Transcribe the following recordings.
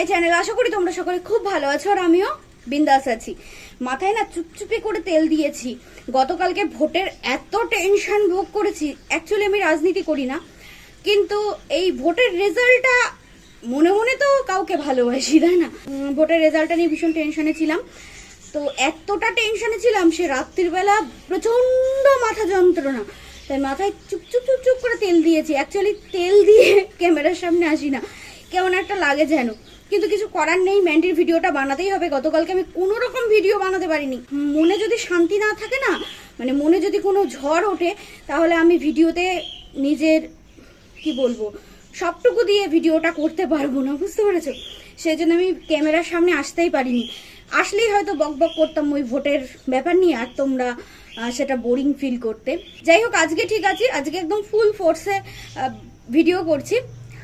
My channel আশা করি তোমরা সকলে খুব ভালো আছো আর আমিও বিন্দাস আছি। মাথায় না চুপচুপে করে তেল দিয়েছি। গতকালকে ভোটের এত টেনশন ভোগ করেছি অ্যাকচুয়ালি আমি রাজনীতি করি না। কিন্তু এই ভোটের রেজাল্টটা মনে মনে তো কাউকে ভালোবাসি, তাই না? ভোটের রেজাল্টটা নিয়ে ভীষণ টেনশনে ছিলাম। তো এতটা টেনশনে ছিলাম সে রাত্রিবেলা প্রচণ্ড মাথা যন্ত্রণা। তাই মাথায় চুপ চুপ চুপ চুপ করে তেল দিয়েছি। অ্যাকচুয়ালি তেল দিয়ে ক্যামেরার সামনে আসি না। কেমন একটা লাগে যেন। কিন্তু কিছু করার নেই, ম্যান্ডির ভিডিওটা বানাতেই হবে। গতকালকে আমি কোনো রকম ভিডিও বানাতে পারিনি। মনে যদি শান্তি না থাকে না মানে মনে যদি কোনো ঝড় ওঠে, তাহলে আমি ভিডিওতে নিজের, কি বলব, সবটুকু দিয়ে ভিডিওটা করতে পারব না, বুঝতে পেরেছ? সেই জন্য আমি ক্যামেরার সামনে আসতেই পারিনি। আসলেই হয়তো বক বক করতাম ওই ভোটের ব্যাপার নিয়ে, আর তোমরা সেটা বোরিং ফিল করতে। যাই হোক, আজকে ঠিক আছে। আজকে একদম ফুল ফোর্সে ভিডিও করছি।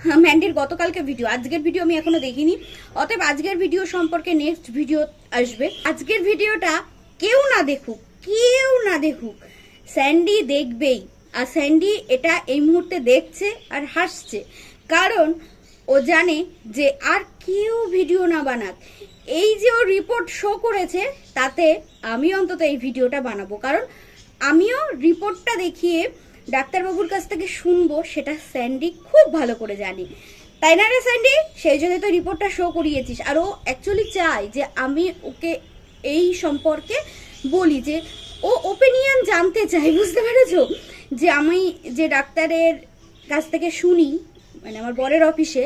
ম্যান্ডির গতকালকে ভিডিও আজকের ভিডিও আমি এখনও দেখিনি। অতএব আজকের ভিডিও সম্পর্কে নেক্সট ভিডিও আসবে। আজকের ভিডিওটা কেউ না দেখুক, কেউ না দেখুক স্যান্ডি দেখবেই। আর স্যান্ডি এটা এই মুহূর্তে দেখছে আর হাসছে। কারণ ও জানে যে আর কেউ ভিডিও না বানাক। এই যে ও রিপোর্ট শো করেছে, তাতে আমি অন্তত এই ভিডিওটা বানাবো। কারণ আমিও রিপোর্টটা দেখিয়ে ডাক্তারবাবুর কাছ থেকে শুনব, সেটা স্যান্ডি খুব ভালো করে জানি। তাই না রে স্যান্ডি? সেই জন্য তো রিপোর্টটা শো করিয়েছিস। আর ও অ্যাকচুয়ালি চায় যে আমি ওকে এই সম্পর্কে বলি যে, ও ওপিনিয়ন জানতে চাই বুঝতে পেরেছ? যে আমি যে ডাক্তারের কাছ থেকে শুনি মানে আমার বরের অফিসে,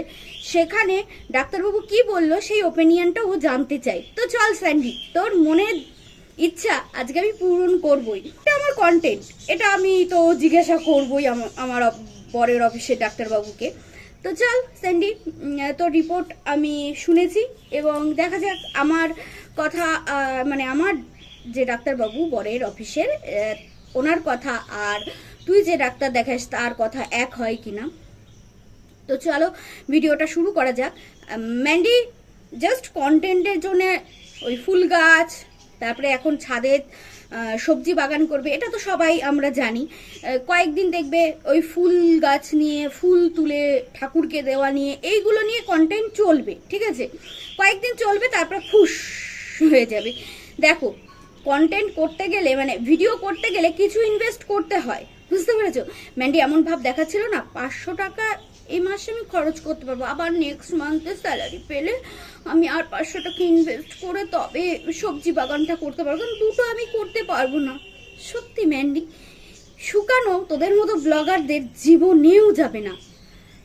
সেখানে ডাক্তারবাবু কি বলল, সেই ওপিনিয়নটা ও জানতে চাই তো চল স্যান্ডি, তোর মনের ইচ্ছা আজকে আমি পূরণ করবই। এটা আমার কন্টেন্ট এটা আমি তো জিজ্ঞাসা করবই আমা- আমার বরের অফিসের ডাক্তারবাবুকে। তো চল, স্যান্ডি তোর রিপোর্ট আমি শুনেছি এবং দেখা যাক আমার কথা মানে আমার যে ডাক্তারবাবু বরের অফিসের ওনার কথা আর তুই যে ডাক্তার দেখাস তার কথা এক হয় কিনা তো চলো, ভিডিওটা শুরু করা যাক। ম্যান্ডি জাস্ট কন্টেন্টের জন্য ওই ফুল গাছ তারপরে এখন ছাদে সবজি বাগান করবে, এটা তো সবাই আমরা জানি। কয়েকদিন দেখবে ওই ফুল গাছ নিয়ে, ফুল তুলে ঠাকুরকে দেওয়া নিয়ে, এইগুলো নিয়ে কন্টেন্ট চলবে, ঠিক আছে? কয়েকদিন চলবে, তারপরে ফুস হয়ে যাবে। দেখো কন্টেন্ট করতে গেলে মানে ভিডিও করতে গেলে কিছু ইনভেস্ট করতে হয়, বুঝতে পেরেছ? ম্যান্ডি এমন ভাব দেখাচ্ছিল না, পাঁচশো টাকা এই মাসে আমি খরচ করতে পারব। আবার নেক্সট মান্থে স্যালারি পেলে আমি আর পাঁচশো টাকা ইনভেস্ট করে তবে সবজি বাগানটা করতে পারব। কারণ দুটো আমি করতে পারব না। সত্যি ম্যান্ডি শুকানো তোদের মতো ব্লগারদের জীবনেও যাবে না।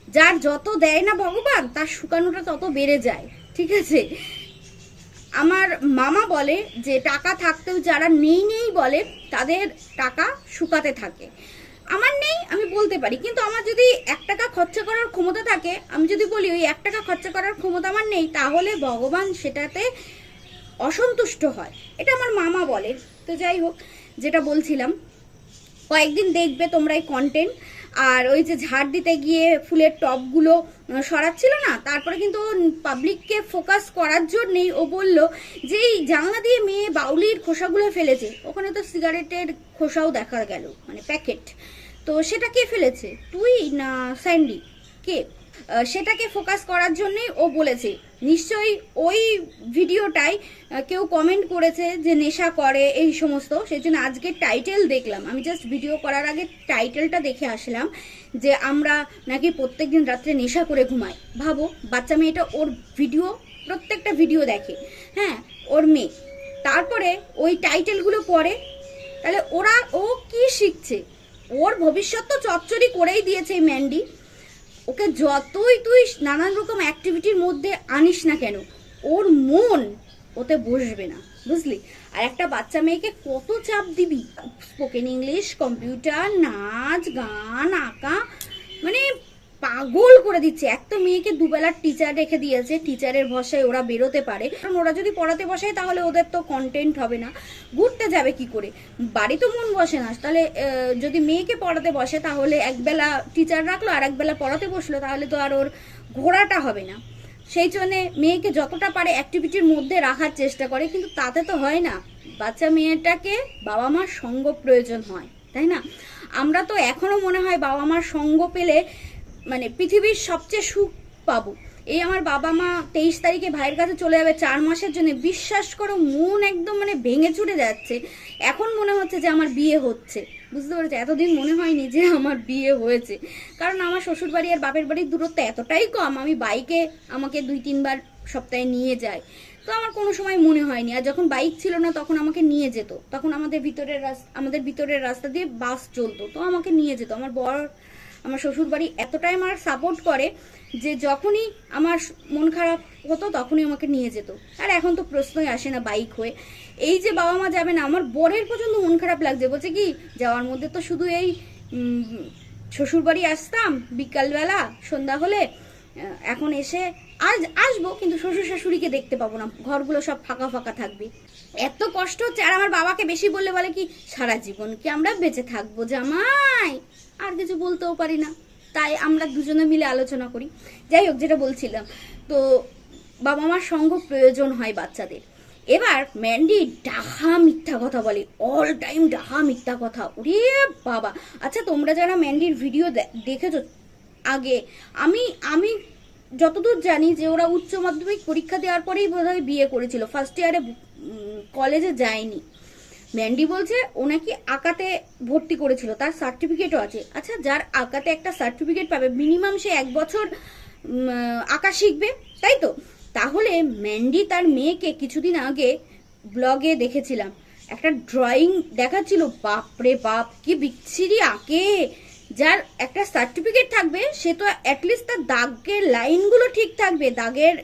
যার যত দেয় না ভগবান, তার শুকানোটা তত বেড়ে যায়। ঠিক আছে? আমার মামা বলে যে, টাকা থাকতেও যারা নেই নেই বলে, তাদের টাকা শুকাতে থাকে। আমার নেই, আমি বলতে পারি। কিন্তু আমার যদি এক টাকা খরচা করার ক্ষমতা থাকে, আমি যদি বলি ওই এক টাকা খরচা করার ক্ষমতা আমার নেই, তাহলে ভগবান সেটাতে অসন্তুষ্ট হয়। এটা আমার মামা বলে। তো যাই হোক, যেটা বলছিলাম, কয়েকদিন দেখবে তোমরা এই কন্টেন্ট আর ওই যে ঝাড় দিতে গিয়ে ফুলের টপগুলো সরাচ্ছিল না? তারপরে কিন্তু পাবলিককে ফোকাস করার জন্যেই ও বলল যে, এই জানলা দিয়ে মেয়ে বাউলির খোসাগুলো ফেলেছে। ওখানে তো সিগারেটের খোসাও দেখা গেল মানে প্যাকেট তো সেটা কে ফেলেছে? তুই না স্যান্ডি কে? সেটাকে ফোকাস করার জন্যই ও বলেছে। নিশ্চয়ই ওই ভিডিওটাই কেউ কমেন্ট করেছে যে নেশা করে, এই সমস্ত। সেই জন্য আজকে টাইটেল দেখলাম। আমি জাস্ট ভিডিও করার আগে টাইটেলটা দেখে আসলাম যে আমরা নাকি প্রত্যেকদিন রাত্রে নেশা করে ঘুমাই। ভাবো, বাচ্চা মেয়েটা ওর ভিডিও প্রত্যেকটা ভিডিও দেখে। হ্যাঁ ওর মেয়ে। তারপরে ওই টাইটেলগুলো পড়ে। তাহলে ওরা, ও কি শিখছে? ওর ভবিষ্যৎ তো চচ্চড়ি করেই দিয়েছে এই ম্যান্ডি ওকে যতই তুই নানান রকম অ্যাক্টিভিটির মধ্যে আনিস না কেন, ওর মন ওতে বসবে না, বুঝলি? আর একটা বাচ্চা মেয়েকে কত চাপ দিবি? স্পোকেন ইংলিশ কম্পিউটার নাচ, গান, আঁকা মানে পাগল করে দিচ্ছে। এক তো মেয়েকে দুবেলার টিচার রেখে দিয়েছে টিচারের ভরসায় ওরা বেরোতে পারে। কারণ ওরা যদি পড়াতে বসে তাহলে ওদের তো কন্টেন্ট হবে না। ঘুরতে যাবে কি করে? বাড়ি তো মন বসে না। তাহলে যদি মেয়েকে পড়াতে বসে, তাহলে একবেলা টিচার রাখল আর একবেলা পড়াতে বসল, তাহলে তো আর ওর ঘোরাটা হবে না। সেই জন্যে মেয়েকে যতটা পারে অ্যাক্টিভিটির মধ্যে রাখার চেষ্টা করে, কিন্তু তাতে তো হয় না। বাচ্চা মেয়েটাকে বাবা মার সঙ্গ প্রয়োজন হয়, তাই না? আমরা তো এখনও মনে হয় বাবা মার সঙ্গ পেলে মানে পৃথিবীর সবচেয়ে সুখ পাবো। এই আমার বাবা মা তেইশ তারিখে ভাইয়ের কাছে চলে যাবে চার মাসের জন্য, বিশ্বাস করো মন একদম মানে ভেঙে চুরে যাচ্ছে। এখন মনে হচ্ছে যে আমার বিয়ে হচ্ছে। বুঝতে পেরেছি? এতদিন মনে হয়নি যে আমার বিয়ে হয়েছে। কারণ আমার শ্বশুর বাড়ি আর বাপের বাড়ির দূরত্ব এতটাই কম, আমি বাইকে আমাকে দুই, তিনবার সপ্তাহে নিয়ে যায় তো আমার কোনো সময় মনে হয়নি। আর যখন বাইক ছিল না, তখন আমাকে নিয়ে যেত। তখন আমাদের ভিতরের রাস্তা, আমাদের ভিতরের রাস্তা দিয়ে বাস চলতো, তো আমাকে নিয়ে যেত। আমার বর আমার শ্বশুরবাড়ি এতটাই আমার সাপোর্ট করে যে যখনই আমার মন খারাপ হতো তখনই আমাকে নিয়ে যেত। আর এখন তো প্রশ্নই আসে না বাইক হয়ে। এই যে বাবা মা যাবে না, আমার বরের পর্যন্ত মন খারাপ লাগছে। বলছে কি, যাওয়ার মধ্যে তো শুধু এই শ্বশুরবাড়ি আসতাম, বিকালবেলা, সন্ধ্যা হলে এখন এসে আজ, আসব, কিন্তু শ্বশুর শাশুড়িকে দেখতে পাবো না। ঘরগুলো সব ফাঁকা ফাঁকা থাকবে। এত কষ্ট হচ্ছে। আর আমার বাবাকে বেশি বললে বলে কি, সারা জীবন কি আমরা বেঁচে থাকব জামাই? আর কিছু বলতেও পারি না। তাই আমরা দুজনে মিলে আলোচনা করি। যাই হোক, যেটা বলছিলাম, তো বাবা মার সঙ্গ প্রয়োজন হয় বাচ্চাদের। এবার ম্যান্ডি ডাহা মিথ্যা কথা বলে অল টাইম ডাহা মিথ্যা কথা। ওরে বাবা! আচ্ছা তোমরা যারা ম্যান্ডির ভিডিও দেখেছ, আগে, আমি আমি যতদূর জানি যে ওরা উচ্চ মাধ্যমিক পরীক্ষা দেওয়ার পরেই বোধহয় বিয়ে করেছিল। ফার্স্ট ইয়ারে কলেজে যায়নি। ম্যান্ডি বলছে, ও নাকি আঁকাতে ভর্তি করেছিল, তার সার্টিফিকেটও আছে। আচ্ছা যার আঁকাতে একটা সার্টিফিকেট পাবে মিনিমাম সে এক বছর আঁকা শিখবে, তাই তো? তাহলে ম্যান্ডি তার মেয়েকে কিছুদিন আগে ব্লগে দেখেছিলাম। একটা ড্রয়িং দেখাচ্ছিল, বাপরে বাপ, কি বিচ্ছিরি আঁকে! যার একটা সার্টিফিকেট থাকবে, সে তো অ্যাটলিস্ট তার দাগের লাইনগুলো ঠিক থাকবে, দাগের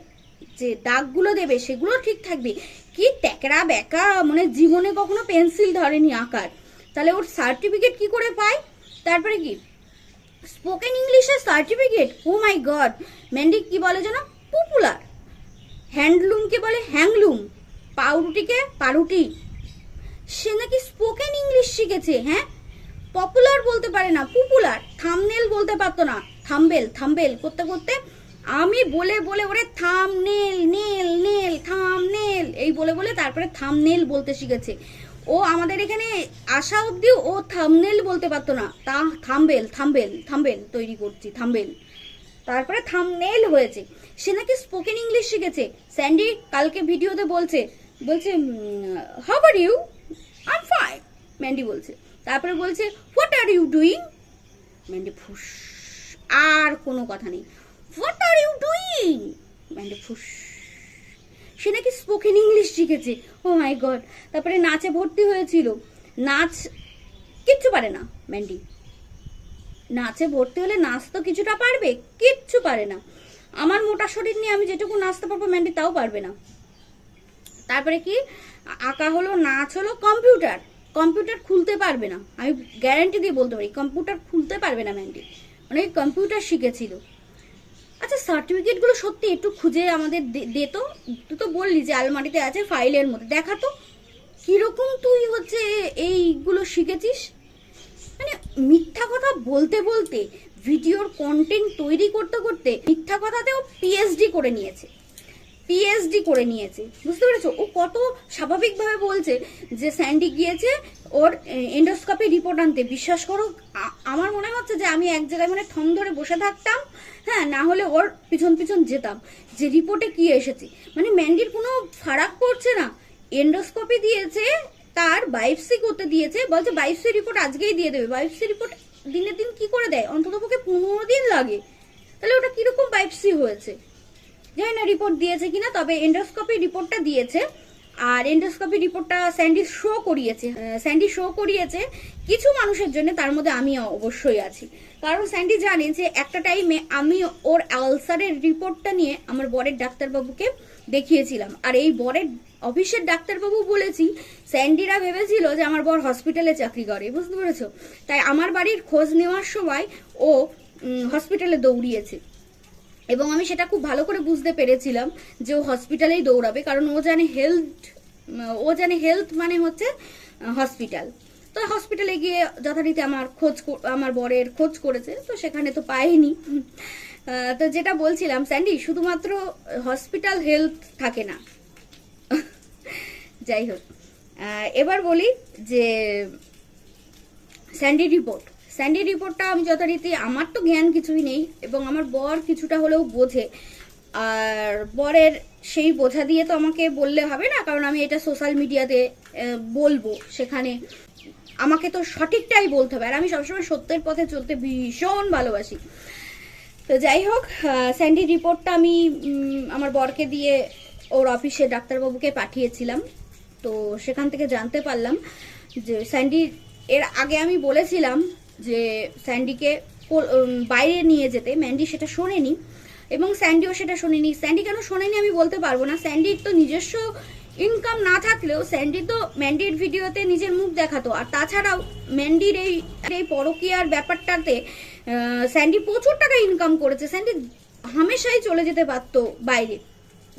যে দাগগুলো দেবে, সেগুলো ঠিক থাকবে। কি ট্যাকরা ব্যাকা মানে জীবনে কখনো পেন্সিল ধরেনি আঁকার। তাহলে ওর সার্টিফিকেট কি করে পায়? তারপরে কি? স্পোকেন ইংলিশের সার্টিফিকেট ও মাই গড ম্যান্ডি কি বলে যেন? পপুলার হ্যান্ডলুমকে বলে? হ্যাংলুম পাউরুটিকে? পাউরুটি সে নাকি স্পোকেন ইংলিশ শিখেছে হ্যাঁ? পপুলার বলতে পারে না পপুলার থামনেল বলতে পারতো না। থাম্বেল থাম্বেল করতে করতে আমি বলে বলে ওরে থামনেল নেল নেল থামনেল এই বলে বলে তারপরে থাম থামনেল বলতে শিখেছে। ও আমাদের এখানে আসা অবধি ও থামনেল বলতে পারতো না। তা থামবেল থামবেল থামবেল তৈরি করছি থামবেল তারপরে থামনেল হয়েছে। সে নাকি স্পোকেন ইংলিশ শিখেছে। স্যান্ডি কালকে ভিডিওতে বলছে বলছে how are you I am fine Mandy বলছে। তারপরে বলছে what are you doing Mandy, ফুস, আর কোনো কথা নেই। What are you doing Mandy ফুস। সে নাকি স্পোকেন ইংলিশ শিখেছে। ও মাই গড তারপরে নাচে ভর্তি হয়েছিল। নাচ কিচ্ছু পারে না ম্যান্ডি নাচে ভর্তি হলে নাচ তো কিছুটা পারবে, কিচ্ছু পারে না। আমার মোটা শরীর নিয়ে আমি যেটুকু নাচতে পারব ম্যান্ডি তাও পারবে না। তারপরে কি? আঁকা হলো, নাচ হলো কম্পিউটার। কম্পিউটার খুলতে পারবে না। আমি গ্যারান্টি দিয়ে বলতে পারি, কম্পিউটার খুলতে পারবে না ম্যান্ডি মানে কম্পিউটার শিখেছিল। আচ্ছা সার্টিফিকেটগুলো সত্যি একটু খুঁজে আমাদের দে- দে তো। তুই তো বললি যে আলমারিতে আছে ফাইলের মধ্যে। দেখাতো কীরকম তুই হচ্ছে এইগুলো শিখেছিস? মানে মিথ্যা কথা বলতে বলতে, ভিডিওর কন্টেন্ট তৈরি করতে করতে মিথ্যা কথাতেও পিএইচডি করে নিয়েছে। পিএইচডি করে নিয়েছে। বুঝতে পেরেছ? ও কত স্বাভাবিকভাবে বলছে যে স্যান্ডি গিয়েছে, ওর এন্ডোস্কোপি রিপোর্ট আনতে। বিশ্বাস করো আমার মনে হচ্ছে যে আমি এক জায়গায় মানে থম ধরে বসে থাকতাম হ্যাঁ না হলে ওর পিছন পিছন যেতাম। যে রিপোর্টে কি এসেছে? মানে ম্যান্ডির কোনো ফারাক পড়ছে না। এন্ডোস্কোপি দিয়েছে, তার বাইপসি করতে দিয়েছে, বলছে বাইপসি রিপোর্ট আজকেই দিয়ে দেবে। বাইপসি রিপোর্ট দিনের দিন কি করে দেয়? অন্তত পক্ষে পনেরো দিন লাগে। তাহলে ওটা কীরকম বাইপসি হয়েছে? জানি না রিপোর্ট দিয়েছে কিনা, তবে এন্ডোস্কোপি রিপোর্টটা দিয়েছে। আর এন্ডোস্কোপি রিপোর্টটা স্যান্ডি শো করিয়েছে। স্যান্ডি শো করিয়েছে কিছু মানুষের জন্য, তার মধ্যে আমি অবশ্যই আছি। কারণ স্যান্ডি জানে যে একটা টাইমে আমি ওর আলসারের রিপোর্টটা নিয়ে আমার বরের ডাক্তারবাবুকে দেখিয়েছিলাম। আর এই বরের অফিসের ডাক্তারবাবু বলেছি স্যান্ডিরা ভেবেছিল যে আমার বর হসপিটালে চাকরি করে, বুঝতে পেরেছ? তাই আমার বাড়ির খোঁজ নেওয়ার সময় ও হসপিটালে দৌড়িয়েছে। এবং আমি সেটা খুব ভালো করে বুঝতে পেরেছিলাম যে ও হসপিটালেই দৌড়াবে, কারণ ও জানে হেলথ, ও জানে হেলথ মানে হচ্ছে হসপিটাল। তো হসপিটালে গিয়ে যথারীতি আমার খোঁজ আমার বরের খোঁজ করেছে, তো সেখানে তো পাইনি তো যেটা বলছিলাম, স্যান্ডি, শুধুমাত্র হসপিটাল হেলথ থাকে না। যাই হোক এবার বলি যে স্যান্ডি রিপোর্ট। স্যান্ডি রিপোর্টটা আমি যথারীতি, আমার তো জ্ঞান কিছুই নেই এবং আমার বর কিছুটা হলেও বোঝে। আর বরের সেই বোঝা দিয়ে তো আমাকে বললে হবে না, কারণ আমি এটা সোশ্যাল মিডিয়াতে বলব সেখানে। আমাকে তো সঠিকটাই বলতে হবে। আর আমি সবসময় সত্যের পথে চলতে ভীষণ ভালোবাসি। তো যাই হোক স্যান্ডি রিপোর্টটা আমি আমার বরকে দিয়ে ওর অফিসে ডাক্তারবাবুকে পাঠিয়েছিলাম। তো সেখান থেকে জানতে পারলাম যে স্যান্ডি, এর আগে আমি বলেছিলাম যে স্যান্ডিকে বাইরে নিয়ে যেতে। ম্যান্ডি সেটা শোনেনি। এবং স্যান্ডিও সেটা শোনেনি। স্যান্ডি কেন শোনেনি আমি বলতে পারব না। স্যান্ডির তো নিজস্ব ইনকাম না থাকলেও স্যান্ডি তো ম্যান্ডির ভিডিওতে নিজের মুখ দেখাতো। আর তাছাড়াও ম্যান্ডির এই এই পরকিয়ার ব্যাপারটাতে স্যান্ডি প্রচুর টাকা ইনকাম করেছে। স্যান্ডি হামেশাই চলে যেতে পারতো বাইরে।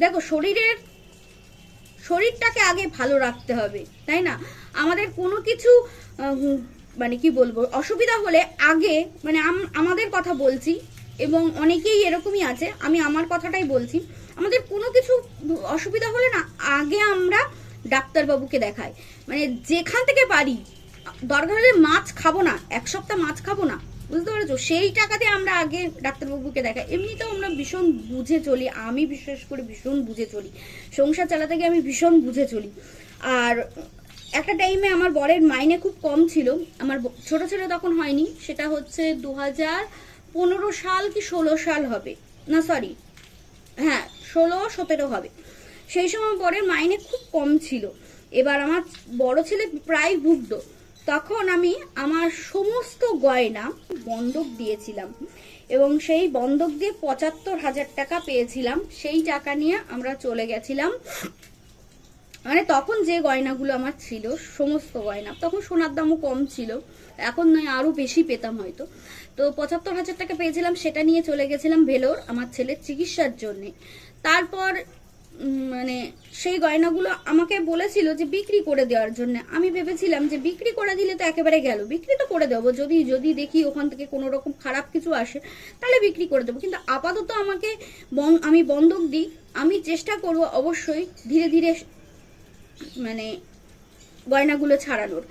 দেখো, শরীরের শরীরটাকে আগে ভালো রাখতে হবে, তাই না? আমাদের কোনো কিছু মানে কি বলব, অসুবিধা হলে আগে মানে আমাদের কথা বলছি এবং অনেকেই এরকমই আছে, আমি আমার কথাটাই বলছি। আমাদের কোনো কিছু অসুবিধা হলে না, আগে আমরা ডাক্তারবাবুকে দেখাই। মানে যেখান থেকে পারি, দরকার হলে মাছ খাব না, এক সপ্তাহ মাছ খাব না, বুঝতে পেরেছ? সেই টাকাতে আমরা আগে ডাক্তারবাবুকে দেখাই। এমনিতেও আমরা ভীষণ বুঝে চলি, আমি বিশেষ করে ভীষণ বুঝে চলি। সংসার চালাতে গিয়ে আমি ভীষণ বুঝে চলি। আর একটা টাইমে আমার বরের মাইনে খুব কম ছিল। আমার ছোট ছেলে তখন হয়নি, সেটা হচ্ছে দু হাজার পনেরো সাল কি ষোলো সাল হবে। না সরি হ্যাঁ ষোলো, সতেরো হবে। সেই সময় বরের মাইনে খুব কম ছিল। এবার আমার বড় ছেলে প্রায় ভুগতো। তখন আমি আমার সমস্ত গয়না বন্ধক দিয়েছিলাম এবং সেই বন্ধক দিয়ে পঁচাত্তর হাজার টাকা পেয়েছিলাম। সেই টাকা নিয়ে আমরা চলে গেছিলাম মানে তখন যে গয়নাগুলো আমার ছিল, সমস্ত গয়না, তখন সোনার দামও কম ছিল। এখন নয় আরও বেশি পেতাম হয়তো। তো পঁচাত্তর হাজার টাকা পেয়েছিলাম, সেটা নিয়ে চলে গেছিলাম ভেলোর, আমার ছেলের চিকিৎসার জন্যে। তারপর মানে সেই গয়নাগুলো আমাকে বলেছিল যে বিক্রি করে দেওয়ার জন্য। আমি ভেবেছিলাম যে বিক্রি করে দিলে তো একেবারে গেল, বিক্রি তো করে দেবো। যদি যদি দেখি ওখান থেকে কোনো রকম খারাপ কিছু আসে, তাহলে বিক্রি করে দেবো। কিন্তু আপাতত আমাকে আমি বন্ধক দিই। আমি চেষ্টা করব অবশ্যই ধীরে ধীরে মানে গয়নাগুলো ছাড়ানোর।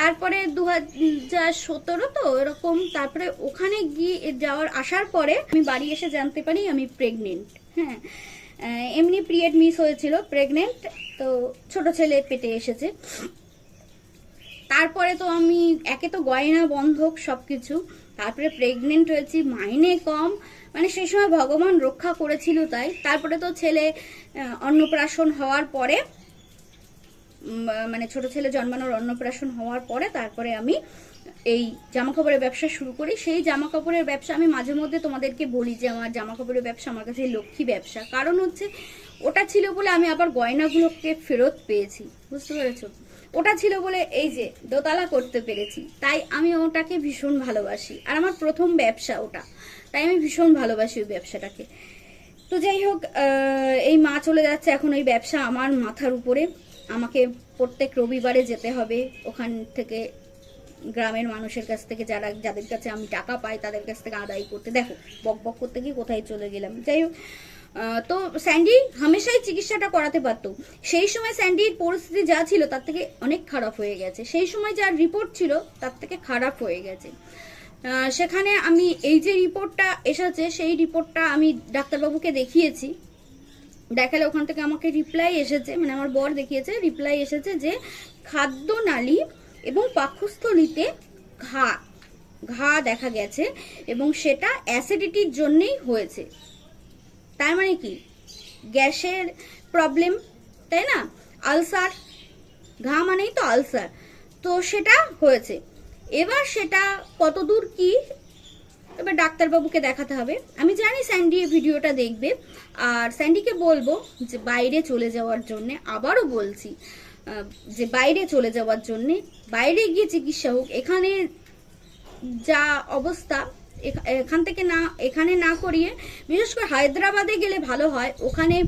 তারপরে দু হাজার সতেরো তো এরকম, তারপরে ওখানে গিয়ে যাওয়ার আসার পরে আমি বাড়ি এসে জানতে পারি আমি প্রেগনেন্ট হ্যাঁ এমনি পিরিয়ড মিস হয়েছিল প্রেগনেন্ট তো ছোট ছেলে পেটে এসেছে। তারপরে তো আমি, একে তো গয়না, বন্ধক, সবকিছু। তারপরে প্রেগনেন্ট হয়েছি, মাইনে কম। মানে সেই সময় ভগবান রক্ষা করেছিল তাই। তারপরে তো ছেলে অন্নপ্রাশন হওয়ার পরে মানে ছোট ছেলে জন্মানোর অন্নপ্রাশন হওয়ার পরে তারপরে আমি এই জামা কাপড়ের ব্যবসা শুরু করি। সেই জামা কাপড়ের ব্যবসা আমি মাঝে মধ্যে তোমাদেরকে বলি যে, আমার জামা কাপড়ের ব্যবসা আমার কাছে লক্ষ্মী ব্যবসা। কারণ হচ্ছে ওটা ছিল বলে আমি আবার গয়নাগুলোকে ফেরত পেয়েছি। বুঝতে পেরেছ? ওটা ছিল বলে এই যে দোতলা করতে পেরেছি। তাই আমি ওটাকে ভীষণ ভালোবাসি। আর আমার প্রথম ব্যবসা ওটা। তাই আমি ভীষণ ভালোবাসি ওই ব্যবসাটাকে। তো যাই হোক এই মা চলে যাচ্ছে এখন ওই ব্যবসা আমার মাথার উপরে। আমাকে প্রত্যেক রবিবারে যেতে হবে। ওখান থেকে গ্রামের মানুষের কাছ থেকে যারা, যাদের কাছে আমি টাকা পাই, তাদের কাছ থেকে আদায় করতে। দেখো, বক বক করতে গিয়ে কোথায় চলে গেলাম। যাই হোক তো স্যান্ডি হামেশাই চিকিৎসাটা করাতে পারতো। সেই সময় স্যান্ডির পরিস্থিতি যা ছিল, তার থেকে অনেক খারাপ হয়ে গেছে। সেই সময় যার রিপোর্ট ছিল, তার থেকে খারাপ হয়ে গেছে। সেখানে আমি এই যে রিপোর্টটা এসেছে, সেই রিপোর্টটা আমি ডাক্তারবাবুকে দেখিয়েছি। দেখালে ওখান থেকে আমাকে রিপ্লাই এসেছে মানে আমার বর দেখিয়েছে রিপ্লাই এসেছে যে খাদ্য নালী এবং পাকস্থলিতে ঘা ঘা দেখা গেছে এবং সেটা অ্যাসিডিটির জন্যেই হয়েছে। তার মানে কি? গ্যাসের প্রবলেম তাই না? আলসার, ঘা মানেই তো আলসার। তো সেটা হয়েছে। এবার সেটা কতদূর কি এবার ডাক্তারবাবুকে দেখাতে হবে। আমি জানি স্যান্ডি এই ভিডিওটা দেখবে। আর স্যান্ডিকে বলব যে বাইরে চলে যাওয়ার জন্য, আবারও বলছি যে বাইরে চলে যাওয়ার জন্য, বাইরে গিয়ে চিকিৎসা হোক, এখানে যা অবস্থা, এখা- এখান থেকে না, এখানে না করিয়ে, বিশেষ করে হায়দ্রাবাদে গেলে ভালো হয়, ওখানে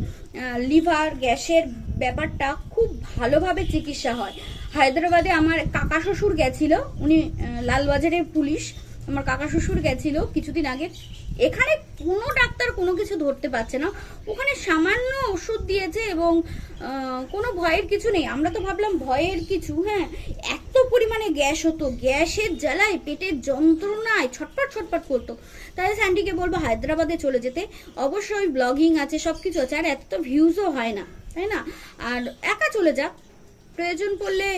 লিভার, গ্যাসের ব্যাপারটা খুব ভালোভাবে চিকিৎসা হয়। হায়দ্রাবাদে আমার কাকা শ্বশুর গেছিল, উনি লালবাজারের পুলিশ। আমার কাকা শ্বশুর গেছিল কিছুদিন আগে। এখানে কোনো ডাক্তার কোনো কিছু ধরতে পারছে না। ওখানে সামান্য ওষুধ দিয়েছে এবং কোনো ভয়ের কিছু নেই। আমরা তো ভাবলাম ভয়ের কিছু হ্যাঁ। এত পরিমাণে গ্যাস হতো, গ্যাসের জ্বালায় পেটের যন্ত্রণায় ছটপট ছটপট করতো। তাই স্যান্ডিকে বলব হায়দ্রাবাদে চলে যেতে। অবশ্যই ব্লগিং আছে সব কিছু আছে, আর এত তো ভিউজও হয় না, তাই না? আর একা চলে যাক প্রয়োজন পড়লে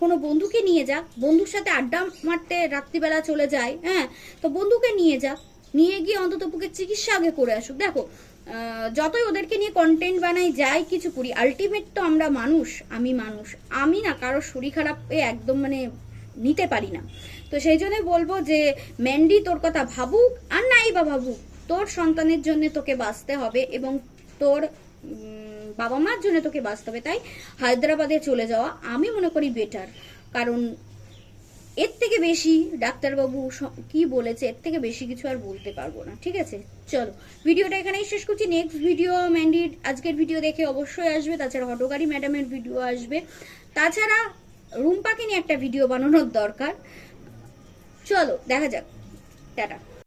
কোনো বন্ধুকে নিয়ে যাক বন্ধুর সাথে আড্ডা মারতে রাত্রিবেলা চলে যায় হ্যাঁ? তো বন্ধুকে নিয়ে যাক নিয়ে গিয়ে অন্তত পক্ষে চিকিৎসা আগে করে আসুক। দেখো যতই ওদেরকে নিয়ে কন্টেন্ট বানাই, যাই কিছু করি আলটিমেট তো আমরা মানুষ, আমি মানুষ। আমি না কারও শরীর খারাপে একদম মানে নিতে পারি না। তো সেই জন্য বলব যে ম্যান্ডি তোর কথা ভাবুক আর নাই বা ভাবুক, তোর সন্তানের জন্য তোকে বাঁচতে হবে এবং তোর বাবা মার জন্য তোকে বাঁচতে তাই হায়দ্রাবাদে চলে যাওয়া আমি মনে করি বেটার কারণ এর থেকে বেশি ডাক্তারবাবু কি বলেছে, এর থেকে বেশি কিছু আর বলতে পারব না, ঠিক আছে? চলো, ভিডিওটা এখানেই শেষ করছি। নেক্সট ভিডিও ম্যান্ডির আজকের ভিডিও দেখে অবশ্যই আসবে, তাছাড়া হটগাড়ি ম্যাডামের ভিডিও আসবে। তাছাড়া রুম্পাকে নিয়ে একটা ভিডিও বানানোর দরকার। চলো, দেখা যাক। টাটা।